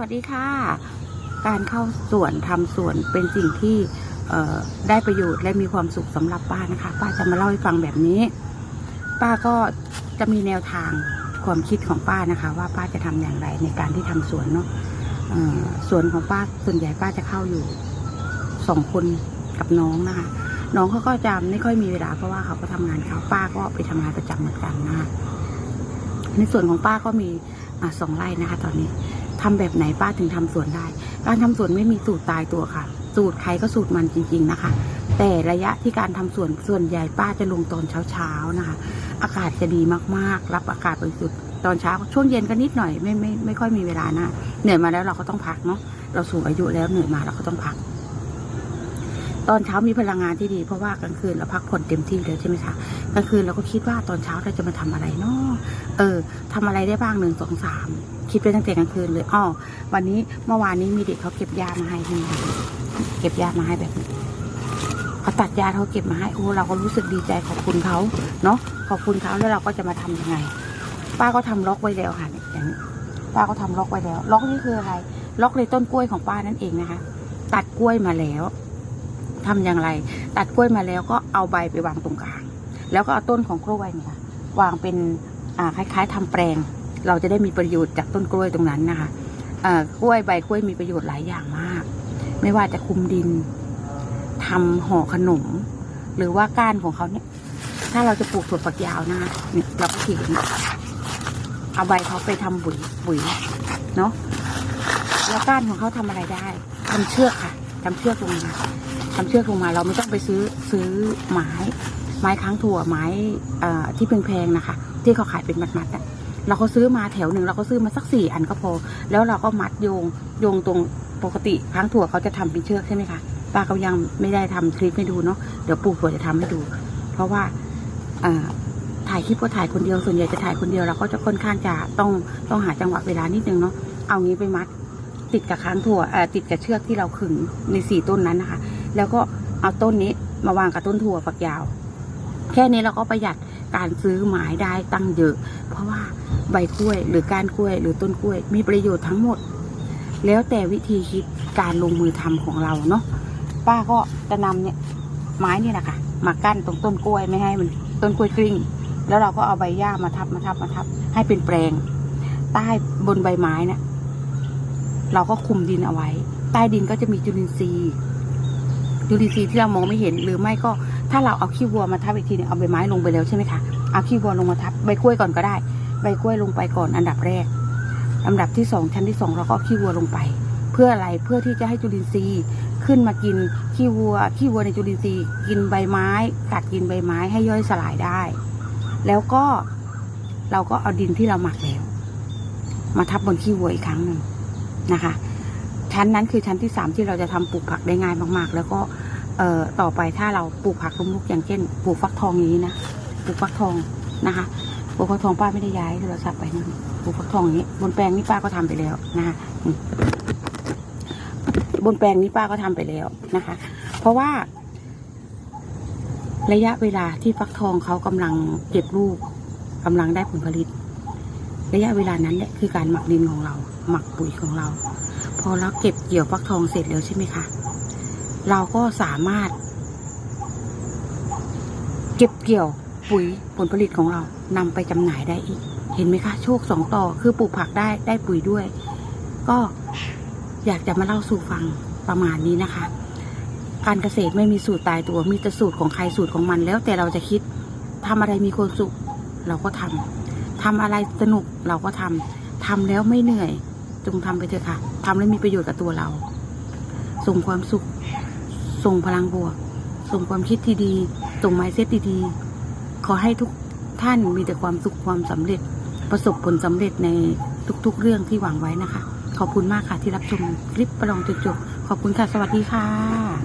วัสดีค่ะ การเข้าสวนทำสวนเป็นสิ่งที่ได้ประโยชน์และมีความสุขสำหรับป้านะคะ ป้าจะมาเล่าให้ฟังแบบนี้ ป้าก็จะมีแนวทางความคิดของป้านะคะ ว่าป้าจะทำอย่างไรในการที่ทำสวนเนาะสวนของป้าส่วนใหญ่ป้าจะเข้าอยู่สองคนกับน้องนะคะ น้องเขาก็จะไม่ค่อยมีเวลาเพราะว่าเขาก็ทำงานเขาป้าก็ไปทำงานประจำเหมือนกันนะคะในส่วนของป้าก็มีสองไร่นะคะ ตอนนี้ ทำแบบไหนป้าถึงทำสวนได้ การทำสวนไม่มีสูตรตายตัวค่ะ สูตรใครก็สูตรมันจริง ๆนะคะ แต่ระยะที่การทำสวนส่วนใหญ่ป้าจะลงตอนเช้าๆนะคะ อากาศจะดีมากๆ รับอากาศบริสุทธิ์ตอนเช้าช่วงเย็นก็นิดหน่อยไม่ไม่ไม่ค่อยมีเวลานะเหนื่อยมาแล้วเราก็ต้องพักเนาะเราสูงอายุแล้วเหนื่อยมาเราก็ต้องพัก ตอนเช้ามีพลังงานที่ดี เพราะว่ากลางคืนเราพักผ่อนเต็มที่แล้วใช่ไหมคะกลางคืนเราก็คิดว่าตอนเช้าเราจะมาทำอะไรเนาะเออทำอะไรได้บ้างหนึ่งสองสามคิดไปตั้งแต่กลางคืนเลยอ้อวันนี้เมื่อวานนี้มีเด็กเขาเก็บยามาให้ที่นี่เก็บยามาให้แบบนี้เขาตัดยาเขาเก็บมาให้โอ้เราก็รู้สึกดีใจขอบคุณเขาเนาะขอบคุณเขาแล้วเราก็จะมาทำยังไง ป้าก็ทำล็อกไว้แล้วค่ะอย่างนี้ป้าก็ทำล็อกไว้แล้ว ล็อกนี่คืออะไร ล็อกในต้นกล้วยของป้านั่นเองนะคะ ตัดกล้วยมาแล้ว ทำอย่างไร ตัดกล้วยมาแล้วก็เอาใบไปวางตรงกลาง แล้วก็เอาต้นของกล้วยเนี่ยค่ะวางเป็นคล้ายๆทำแปลง เราจะได้มีประโยชน์จากต้นกล้วยตรงนั้นนะคะกล้วยใบกล้วยมีประโยชน์หลายอย่างมาก ไม่ว่าจะคุมดินทำห่อขนม หรือว่าก้านของเขาเนี่ย ถ้าเราจะปลูกถั่วฝักยาวนะคะเนี่ยเราก็ขีดอย่างเอาใบเขาไปทำปุ๋ยปุ๋ยเนาะแล้วก้านของเขาทำอะไรได้ทำเชือกค่ะทำเชือกลงมา ทำเชือกลงมาเราไม่ต้องไปซื้อซื้อไม้ไม้ค้างถั่วไม้ที่แพงๆนะคะ ที่เขาขายเป็นมัดๆอะเราก็ซื้อมาแถวหนึ่งเราก็ซื้อมาสักสี่อันก็พอ แล้วเราก็มัดโยงโยงตรงปกติค้างถั่วเขาจะทำเป็นเชือกใช่ไหมคะป้าก็ยังไม่ได้ทำคลิปให้ดูเนาะเดี๋ยวปู่ถั่วจะทำให้ดู เพราะว่าถ่ายคลิปก็ถ่ายคนเดียวส่วนใหญ่จะถ่ายคนเดียวเราก็จะค่อนข้างจะต้องต้องหาจังหวะเวลานิดนึงเนาะเอางี้ไปมัดติดกับค้างถั่วติดกับเชือกที่เราขึงในสี่ต้นนั้นนะคะ แล้วก็เอาต้นนี้มาวางกับต้นถั่วฝักยาว แค่นี้เราก็ประหยัดการซื้อไม้ได้ตั้งเยอะ เพราะว่าใบกล้วยหรือก้านกล้วย หรือต้นกล้วย มีประโยชน์ทั้งหมด แล้วแต่วิธีคิดการลงมือทำของเราเนาะป้าก็จะนำเนี่ยไม้นี่แหละค่ะมากั้นตรงต้นกล้วยไม่ให้มันต้นกล้วยกลิ้ง แล้วเราก็เอาใบหญ้ามาทับมาทับมาทับ ให้เป็นแปลง ใต้บนใบไม้นี่ยเราก็คุมดินเอาไว้ ใต้ดินก็จะมีจุลินทรีย์ จุลินทรีย์ที่เรามองไม่เห็นหรือไม่ก็ถ้าเราเอาขี้วัวมาทับอีกทีเนี่ยเอาใบไม้ลงไปแล้วใช่ไหมคะเอาขี้วัวลงมาทับใบกล้วยก่อนก็ได้ ใบกล้วยลงไปก่อนอันดับแรกอันดับที่สองชั้นที่สองเราก็เอาขี้วัวลงไป เพื่ออะไรเพื่อที่จะให้จุลินทรีย์ขึ้นมากินขี้วัวขี้วัวในจุลินทรีย์กินใบไม้กัดกินใบไม้ให้ย่อยสลายได้ แล้วก็เราก็เอาดินที่เราหมักแล้ว มาทับบนขี้วัวอีกครั้งหนึ่งนะคะ ชั้นนั้นคือชั้นที่สามที่เราจะทำปลูกผักได้ง่ายมากๆ แล้วก็เต่อไปถ้าเราปลูกผักล้มลุกอย่างเช่นปลูกฟักทองอย่างนี้นะปลูกฟักทองนะคะปลูกฟักทองป้าไม่ได้ย้ายโทรศัพท์ไปนั่ปลูกฟักทองอย่างนี้บนแปลงนี้ป้าก็ทำไปแล้วนะคะบนแปลงนี้ป้าก็ทำไปแล้วนะคะ เพราะว่า ระยะเวลาที่ฟักทองเขากำลังเก็บลูกกำลังได้ผลผลิต ระยะเวลานั้นแหละคือการหมักดินของเรา หมักปุ๋ยของเรา พอเราเก็บเกี่ยวฟักทองเสร็จแล้วใช่ไหมคะ เราก็สามารถ เก็บเกี่ยวปุ๋ยผลผลิตของเรานำไปจำหน่ายได้อีก เห็นไหมคะ โชคสองต่อคือปลูกผักได้ได้ปุ๋ยด้วย ก็อยากจะมาเล่าสู่ฟังประมาณนี้นะคะ การเกษตรไม่มีสูตรตายตัว มีแต่สูตรของใครสูตรของมันแล้วแต่เราจะคิดทำอะไรมีความสุขเราก็ทำทำอะไรสนุกเราก็ทำทำแล้วไม่เหนื่อย จงทำไปเถอะค่ะทำแล้วมีประโยชน์กับตัวเรา ส่งความสุข ส่งพลังบวก ส่งความคิดที่ดี ส่งไมเซ็ตดีๆขอให้ทุกท่านมีแต่ความสุขความสำเร็จ ประสบผลสำเร็จในทุกๆเรื่องที่หวังไว้นะคะ ขอบคุณมากค่ะที่รับชมคลิปประลองจนจบขอบคุณค่ะ สวัสดีค่ะ